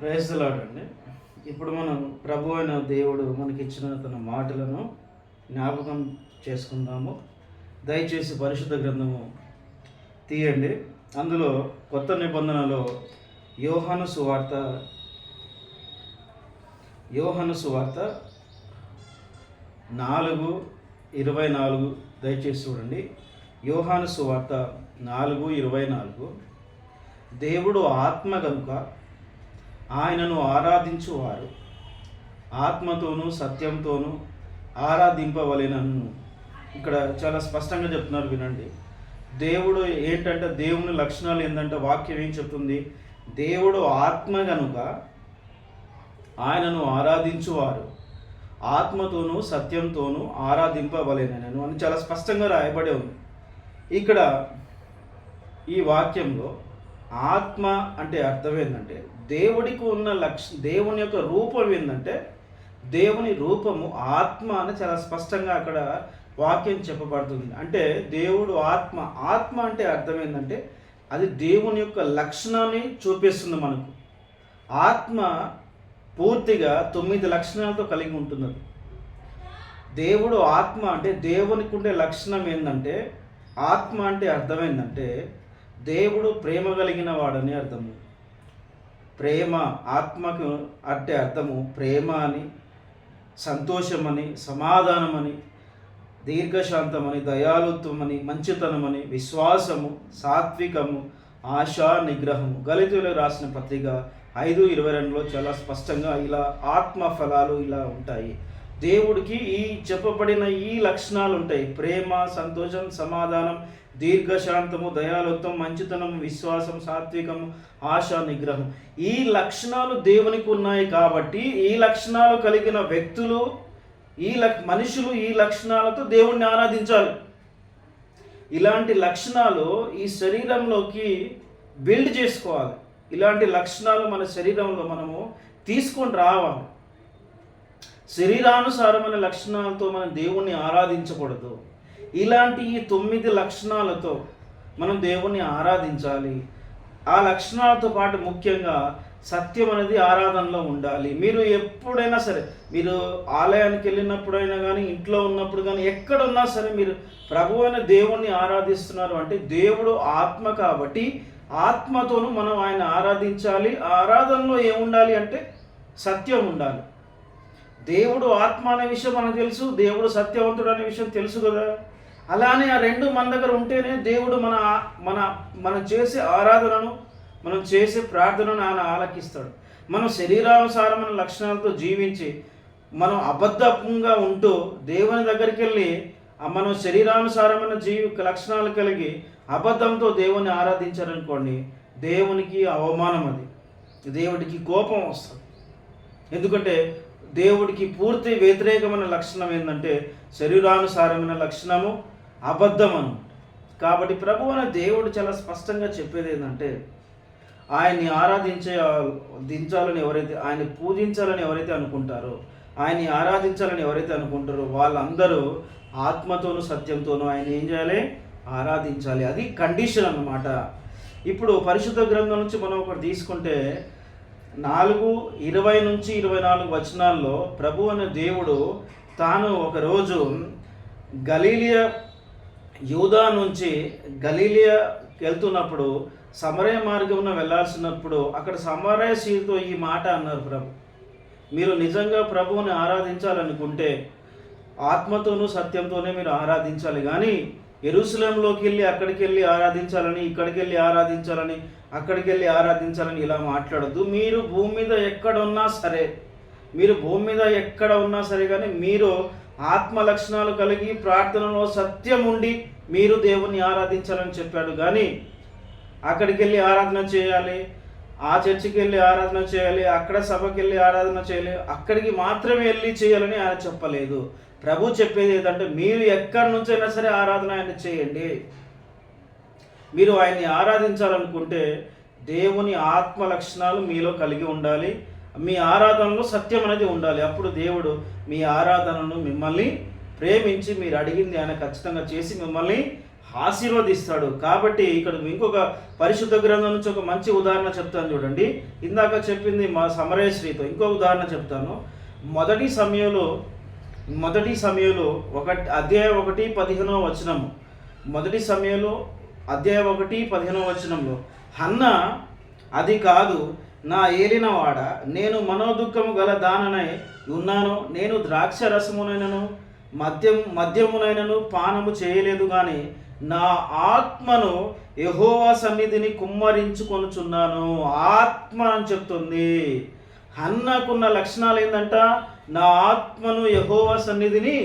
ప్రయత్నలాడండి ఇప్పుడు మనం ప్రభు అయిన దేవుడు మనకిచ్చిన తన మాటలను జ్ఞాపకం చేసుకుందాము. దయచేసి పరిశుద్ధ గ్రంథము తీయండి. అందులో కొత్త నిబంధనలో యోహాను సువార్త యోహాను సువార్త నాలుగు ఇరవై నాలుగు. దయచేసి చూడండి. యోహాను సువార్త నాలుగు ఇరవై నాలుగు. దేవుడు ఆత్మ కనుక ఆయనను ఆరాధించువారు. ఆత్మతోనూ సత్యంతోనూ ఆరాధింపవలెనను. ఇక్కడ చాలా స్పష్టంగా చెప్తున్నారు వినండి. దేవుడు ఏంటంటే దేవుని లక్షణాలు ఏంటంటే వాక్యం ఏం చెప్తుంది? దేవుడు ఆత్మ కనుక ఆయనను ఆరాధించువారు. ఆత్మతోనూ సత్యంతోనూ ఆరాధింపవలేనను అని చాలా స్పష్టంగా రాయబడి ఉంది. ఇక్కడ ఈ వాక్యంలో ఆత్మ అంటే అర్థం ఏంటంటే దేవుడికి ఉన్న లక్ష దేవుని యొక్క రూపం ఏంటంటే దేవుని రూపము ఆత్మ అని చాలా స్పష్టంగా అక్కడ వాక్యం చెప్పబడుతుంది. అంటే దేవుడు ఆత్మ ఆత్మ అంటే అర్థం ఏంటంటే అది దేవుని యొక్క లక్షణాన్ని చూపిస్తుంది మనకు. ఆత్మ పూర్తిగా తొమ్మిది లక్షణాలతో కలిగి ఉంటున్నది. దేవుడు ఆత్మ అంటే దేవునికి ఉండే లక్షణం ఏంటంటే ఆత్మ అంటే అర్థం ఏంటంటే దేవుడు ప్రేమ కలిగిన వాడని అర్థము. ప్రేమ ఆత్మకు అంటే అర్థము ప్రేమ అని సంతోషమని సమాధానమని దీర్ఘశాంతమని దయాలుత్వమని మంచితనమని విశ్వాసము సాత్వికము ఆశా నిగ్రహము. గలితులు రాసిన పత్రిక ఐదు ఇరవై రెండులో చాలా స్పష్టంగా ఇలా ఆత్మ ఫలాలు ఇలా ఉంటాయి. దేవుడికి ఈ చెప్పబడిన ఈ లక్షణాలు ఉంటాయి ప్రేమ సంతోషం సమాధానం దీర్ఘశాంతము దయాలుత్వం మంచితనం విశ్వాసం సాత్వికము ఆశ నిగ్రహం. ఈ లక్షణాలు దేవునికి ఉన్నాయి కాబట్టి ఈ లక్షణాలు కలిగిన వ్యక్తులు ఈ మనుషులు ఈ లక్షణాలతో దేవుణ్ణి ఆరాధించాలి. ఇలాంటి లక్షణాలు ఈ శరీరంలోకి బిల్డ్ చేసుకోవాలి. ఇలాంటి లక్షణాలు మన శరీరంలో మనము తీసుకొని రావాలి. శరీరానుసారమైన లక్షణాలతో మనం దేవుణ్ణి ఆరాధించకూడదు. ఇలాంటి ఈ తొమ్మిది లక్షణాలతో మనం దేవుణ్ణి ఆరాధించాలి. ఆ లక్షణాలతో పాటు ముఖ్యంగా సత్యం అనేది ఆరాధనలో ఉండాలి. మీరు ఎప్పుడైనా సరే మీరు ఆలయానికి వెళ్ళినప్పుడైనా కానీ ఇంట్లో ఉన్నప్పుడు కానీ ఎక్కడున్నా సరే మీరు ప్రభు అయిన దేవుణ్ణి ఆరాధిస్తున్నారు అంటే దేవుడు ఆత్మ కాబట్టి ఆత్మతోనూ మనం ఆయన ఆరాధించాలి. ఆరాధనలో ఏముండాలి అంటే సత్యం ఉండాలి. దేవుడు ఆత్మ అనే విషయం మనకు తెలుసు దేవుడు సత్యవంతుడు అనే విషయం తెలుసు కదా. అలానే ఆ రెండు మన దగ్గర ఉంటేనే దేవుడు మన మన మనం చేసే ఆరాధనను మనం చేసే ప్రార్థనను ఆయన ఆలకిస్తాడు. మనం శరీరానుసారమైన లక్షణాలతో జీవించి మనం అబద్ధంగా ఉంటూ దేవుని దగ్గరికి వెళ్ళి మనం శరీరానుసారమైన జీవి లక్షణాలు కలిగి అబద్ధంతో దేవుని ఆరాధించారనుకోండి దేవునికి అవమానం అది. దేవుడికి కోపం వస్తుంది. ఎందుకంటే దేవుడికి పూర్తి వ్యతిరేకమైన లక్షణం ఏంటంటే శరీరానుసారమైన లక్షణము అబద్ధం అనమాట కాబట్టి ప్రభు అనే దేవుడు చాలా స్పష్టంగా చెప్పేది ఏంటంటే ఆయన్ని ఆరాధించే దించాలని ఎవరైతే ఆయన పూజించాలని ఎవరైతే అనుకుంటారో ఆయన్ని ఆరాధించాలని ఎవరైతే అనుకుంటారో వాళ్ళందరూ ఆత్మతోనూ సత్యంతోనూ ఆయన ఏం చేయాలి? ఆరాధించాలి. అది కండిషన్ అన్నమాట. ఇప్పుడు పరిశుద్ధ గ్రంథం నుంచి మనం ఒకటి తీసుకుంటే నాలుగు ఇరవై నుంచి ఇరవై నాలుగు వచనాల్లో ప్రభు అనే దేవుడు తాను ఒకరోజు గలీలియ యూదా నుంచి గలీలియా వెళ్తున్నప్పుడు సమరయ మార్గంలో వెళ్ళాల్సినప్పుడు అక్కడ సమరయ సీతో ఈ మాట అన్నారు ప్రభు. మీరు నిజంగా ప్రభువుని ఆరాధించాలనుకుంటే ఆత్మతోనూ సత్యంతోనే మీరు ఆరాధించాలి. కానీ ఎరుసలంలోకి వెళ్ళి అక్కడికి వెళ్ళి ఆరాధించాలని ఇక్కడికి వెళ్ళి ఆరాధించాలని అక్కడికి వెళ్ళి ఆరాధించాలని ఇలా మాట్లాడద్దు. మీరు భూమి మీద ఎక్కడ ఉన్నా సరే మీరు భూమి మీద ఎక్కడ ఉన్నా సరే కానీ మీరు ఆత్మ లక్షణాలు కలిగి ప్రార్థనలో సత్యం ఉండి మీరు దేవుణ్ణి ఆరాధించాలని చెప్పాడు. కానీ అక్కడికి వెళ్ళి ఆరాధన చేయాలి ఆ చర్చికి వెళ్ళి ఆరాధన చేయాలి అక్కడ సభకి వెళ్ళి ఆరాధన చేయాలి అక్కడికి మాత్రమే వెళ్ళి చేయాలని ఆయన చెప్పలేదు. ప్రభు చెప్పేది ఏంటంటే మీరు ఎక్కడి నుంచైనా సరే ఆరాధన ఆయన చేయండి. మీరు ఆయన్ని ఆరాధించాలనుకుంటే దేవుని ఆత్మ లక్షణాలు మీలో కలిగి ఉండాలి. మీ ఆరాధనలో సత్యం అనేది ఉండాలి. అప్పుడు దేవుడు మీ ఆరాధనను మిమ్మల్ని ప్రేమించి మీరు అడిగింది ఆయన ఖచ్చితంగా చేసి మిమ్మల్ని ఆశీర్వదిస్తాడు. కాబట్టి ఇక్కడ ఇంకొక పరిశుద్ధ గ్రంథం నుంచి ఒక మంచి ఉదాహరణ చెప్తాను చూడండి. ఇందాక చెప్పింది మా సమరేశ్రీతో ఇంకో ఉదాహరణ చెప్తాను. మొదటి సమయంలో మొదటి సమయంలో ఒక అధ్యాయం ఒకటి పదిహేనో వచనము. మొదటి సమయంలో అధ్యాయం ఒకటి పదిహేనో వచనంలో హన్న అది కాదు నా ఏలినవాడ నేను మనోదుఖము గల దాననై ఉన్నాను నేను ద్రాక్ష రసమునైనను మద్యం మద్యమునైనను పానము చేయలేదు కానీ నా ఆత్మను యహోవా సన్నిధిని కుమ్మరించుకొనుచున్నాను. ఆత్మ అని చెప్తుంది. హన్నకున్న లక్షణాలు ఏంటంట నా ఆత్మను యహోవ సన్నిధిని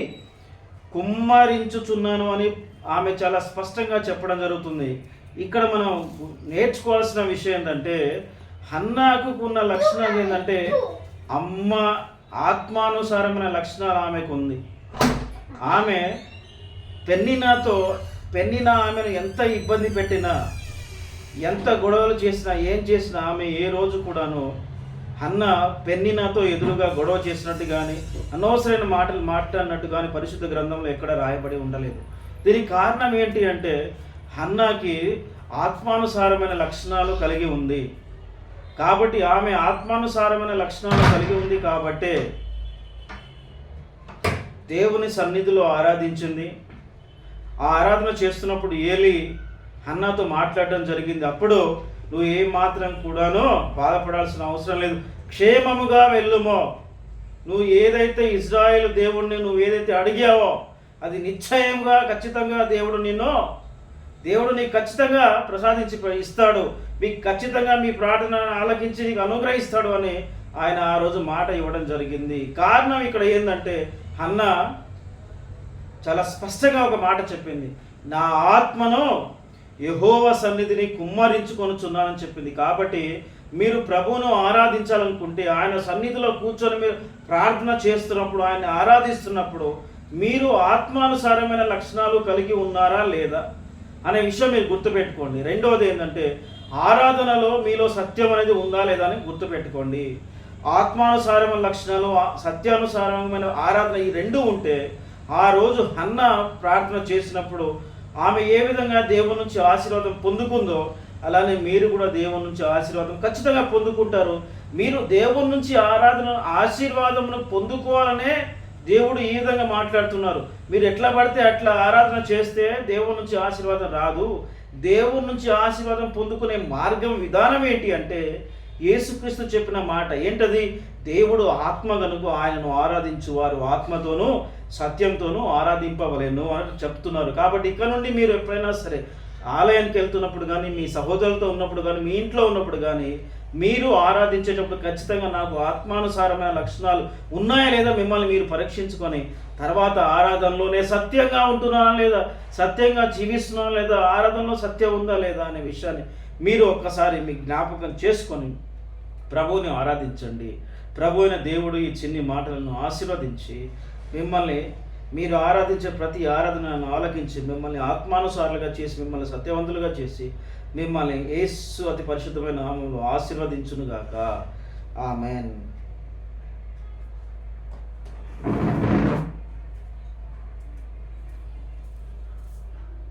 కుమ్మరించుచున్నాను అని ఆమె చాలా స్పష్టంగా చెప్పడం జరుగుతుంది. ఇక్కడ మనం నేర్చుకోవాల్సిన విషయం ఏంటంటే హన్నాకు ఉన్న లక్షణాలు ఏంటంటే అమ్మ ఆత్మానుసారమైన లక్షణాలు ఆమెకు ఉంది ఆమె పెన్నినాతో పెన్నిన ఆమెను ఎంత ఇబ్బంది పెట్టినా ఎంత గొడవలు చేసినా ఏం చేసినా ఆమె ఏ రోజు కూడాను అన్న పెన్నినాతో ఎదురుగా గొడవ చేసినట్టు కానీ అనవసరమైన మాటలు మాట్లాడినట్టు కానీ పరిశుద్ధ గ్రంథంలో ఎక్కడ రాయబడి ఉండలేదు. దీనికి కారణం ఏంటి అంటే హన్నాకి ఆత్మానుసారమైన లక్షణాలు కలిగి ఉంది. కాబట్టి ఆమె ఆత్మానుసారమైన లక్షణాలు కలిగి ఉంది కాబట్టే దేవుని సన్నిధిలో ఆరాధించింది. ఆ ఆరాధన చేస్తున్నప్పుడు ఏలి అన్నతో మాట్లాడడం జరిగింది. అప్పుడు నువ్వు ఏ మాత్రం కూడాను బాధపడాల్సిన అవసరం లేదు. క్షేమముగా వెళ్ళుమో. నువ్వు ఏదైతే ఇజ్రాయేల్ దేవుణ్ణి నువ్వు ఏదైతే అడిగావో అది నిశ్చయంగా ఖచ్చితంగా దేవుడు నిన్ను దేవుడు నీకు ఖచ్చితంగా ప్రసాదించి ఇస్తాడు. మీకు ఖచ్చితంగా మీ ప్రార్థన ఆలకించి నీకు అనుగ్రహిస్తాడు అని ఆయన ఆ రోజు మాట ఇవ్వడం జరిగింది. కారణం ఇక్కడ ఏంటంటే అన్న చాలా స్పష్టంగా ఒక మాట చెప్పింది. నా ఆత్మను యహోవ సన్నిధిని కుమ్మరించుకొనుచున్నానని చెప్పింది. కాబట్టి మీరు ప్రభువును ఆరాధించాలనుకుంటే ఆయన సన్నిధిలో కూర్చొని మీరు ప్రార్థన చేస్తున్నప్పుడు ఆయన ఆరాధిస్తున్నప్పుడు మీరు ఆత్మానుసారమైన లక్షణాలు కలిగి ఉన్నారా లేదా అనే విషయం మీరు గుర్తుపెట్టుకోండి. రెండవది ఏంటంటే ఆరాధనలో మీలో సత్యం అనేది ఉందా లేదా అని గుర్తుపెట్టుకోండి. ఆత్మానుసారమైన లక్షణాలు సత్యానుసారమైన ఆరాధన ఈ రెండు ఉంటే ఆ రోజు హన్న ప్రార్థన చేసినప్పుడు ఆమె ఏ విధంగా దేవుని నుంచి ఆశీర్వాదం పొందుకుందో అలానే మీరు కూడా దేవుని నుంచి ఆశీర్వాదం ఖచ్చితంగా పొందుకుంటారు. మీరు దేవుని నుంచి ఆరాధన ఆశీర్వాదమును పొందుకోవాలనే దేవుడు ఈ విధంగా మాట్లాడుతున్నారు. మీరు ఎట్లా పడితే అట్లా ఆరాధన చేస్తే దేవుని నుంచి ఆశీర్వాదం రాదు. దేవుని నుంచి ఆశీర్వాదం పొందుకునే మార్గం విధానం ఏంటి అంటే యేసుక్రీస్తు చెప్పిన మాట ఏంటది? దేవుడు ఆత్మ గనుక ఆయనను ఆరాధించువారు ఆత్మతోనూ సత్యంతోనూ ఆరాధింపవలేను అని చెప్తున్నారు. కాబట్టి ఇక్కడ నుండి మీరు ఎప్పుడైనా సరే ఆలయానికి వెళ్తున్నప్పుడు కానీ మీ సహోదరులతో ఉన్నప్పుడు కానీ మీ ఇంట్లో ఉన్నప్పుడు కానీ మీరు ఆరాధించేటప్పుడు ఖచ్చితంగా నాకు ఆత్మానుసారమైన లక్షణాలు ఉన్నాయా లేదా మిమ్మల్ని మీరు పరీక్షించుకొని తర్వాత ఆరాధనలోనే సత్యంగా ఉంటున్నానా లేదా? సత్యంగా జీవిస్తున్నానా లేదా? ఆరాధనలో సత్యం ఉందా లేదా అనే విషయాన్ని మీరు ఒక్కసారి మీ జ్ఞాపకం చేసుకొని ప్రభువుని ఆరాధించండి. ప్రభు అయిన దేవుడు ఈ చిన్ని మాటలను ఆశీర్వదించి మిమ్మల్ని మీరు ఆరాధించే ప్రతి ఆరాధనను ఆలకించి మిమ్మల్ని ఆత్మానుసారులుగా చేసి మిమ్మల్ని సత్యవంతులుగా చేసి మిమ్మల్ని ఏసు అతి పరిశుద్ధమైన నామంలో ఆశీర్వదించునుగాక. ఆమెన్.